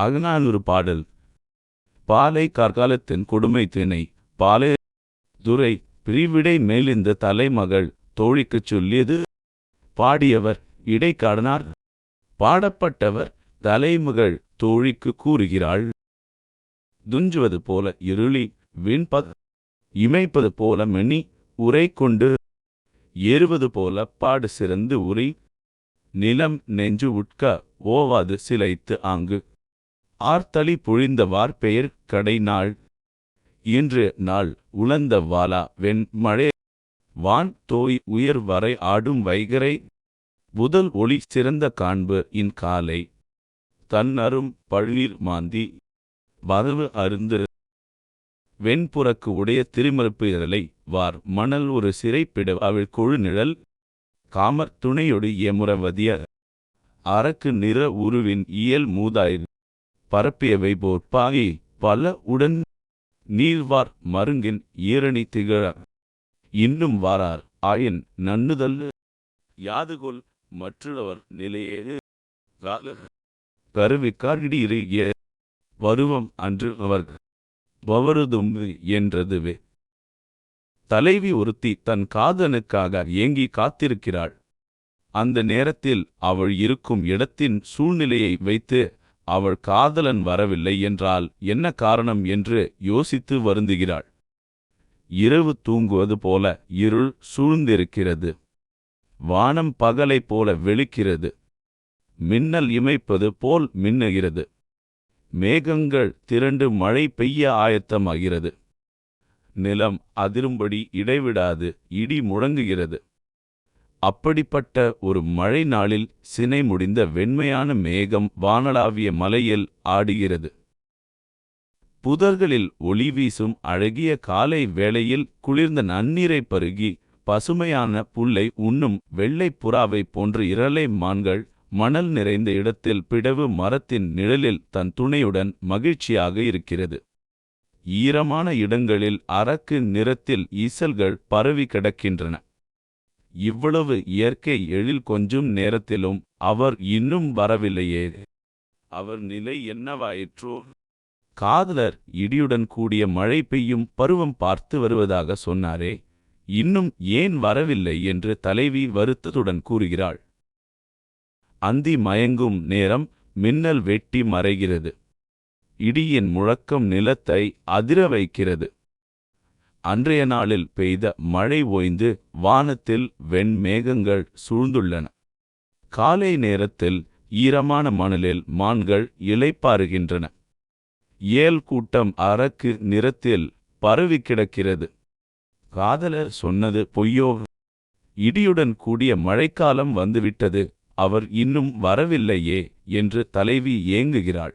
அகநானூறு பாடல். பாலை கார்காலத்தின் கொடுமை திணை. பாலை துரை பிரிவிடை மேலிந்த தலைமகள். தோழிக்குச் சொல்லியது பாடியவர் இடைக்காடனார். பாடப்பட்டவர் தலைமகள். தோழிக்கு கூறுகிறாள். துஞ்சுவது போல இருளி விண்பத் இமைப்பது போல மெனி உரை கொண்டு ஏறுவது போல பாடு சிறந்து உரி. நிலம் நெஞ்சு உட்க ஓவாது சிலைத்து ஆங்கு. ஆர்த்தளி பொழிந்த வார்பெயர் கடை நாள் இன்று நாள் உழந்த வாலா வெண் மழை. வான் தோய் உயர் வரை ஆடும் வைகரை. புதல் ஒளி சிறந்த காண்பு இன் காலை. தன்னரும் பழுநீர் மாந்தி. வரவு அருந்து. வெண்புறக்கு உடைய திருமறுப்பு இதழை வார் மணல் ஒரு சிறைப்பிட அவள் கொழு நிழல். காமர் துணையொடு எமுறவதிய அரக்கு நிற உருவின் இயல் மூதாய் பரப்பியவை போர்ப்பாகி பல உடன் நீர்வார் மருங்கின் ஈரணி திகழ. இன்னும் வாரார் ஆயின் நன்னுதல் யாதுகொல் மற்றவர் நிலையே கால கருவி வருவம் அன்று அவர் வவருதும் என்றதுவே. தலைவி ஒருத்தி தன் காதனுக்காக ஏங்கி காத்திருக்கிறாள். அந்த நேரத்தில் அவள் இருக்கும் இடத்தின் சூழ்நிலையை வைத்து அவள் காதலன் வரவில்லை என்றால் என்ன காரணம் என்று யோசித்து வருந்துகிறாள். இரவு தூங்குவது போல இருள் சூழ்ந்திருக்கிறது. வானம் பகலைப் போல வெளுக்கிறது. மின்னல் இமைப்பது போல் மின்னுகிறது. மேகங்கள் திரண்டு மழை பெய்ய ஆயத்தமாகிறது. நிலம் அதிரும்படி இடைவிடாது இடி முழங்குகிறது. அப்படிப்பட்ட ஒரு மழை நாளில் சினை முடிந்த வெண்மையான மேகம் வானளாவிய மலையில் ஆடுகிறது. புதர்களில் ஒளி வீசும் அழகிய காலை வேளையில் குளிர்ந்த நன்னீரை பருகி பசுமையான புல்லை உண்ணும் வெள்ளைப் புறாவை போன்ற இரலை மான்கள் மணல் நிறைந்த இடத்தில் பிடவு மரத்தின் நிழலில் தன் துணையுடன் மகிழ்ச்சியாக இருக்கிறது. ஈரமான இடங்களில் அரக்கு நிறத்தில் ஈசல்கள் பரவி கிடக்கின்றன. இவ்வளவு இயற்கை எழில் கொஞ்சும் நேரத்திலும் அவர் இன்னும் வரவில்லையே. அவர் நிலை என்னவாயிற்றோ? காதலர் இடியுடன் கூடிய மழை பெய்யும் பருவம் பார்த்து வருவதாக சொன்னாரே. இன்னும் ஏன் வரவில்லை என்று தலைவி வருத்தத்துடன் கூறுகிறாள். அந்தி மயங்கும் நேரம் மின்னல் வெட்டி மறைகிறது. இடியின் முழக்கம் நிலத்தை அதிர வைக்கிறது. அன்றைய நாளில் பெய்த மழை ஓய்ந்து வானத்தில் வெண்மேகங்கள் சூழ்ந்துள்ளன. காலை நேரத்தில் ஈரமான மணலில் மான்கள் இளைப்பாறுகின்றன. ஏல் கூட்டம் அரக்கு நிறத்தில் பரவி கிடக்கிறது. காதலர் சொன்னது பொய்யோ? இடியுடன் கூடிய மழைக்காலம் வந்துவிட்டது. அவர் இன்னும் வரவில்லையே என்று தலைவி ஏங்குகிறாள்.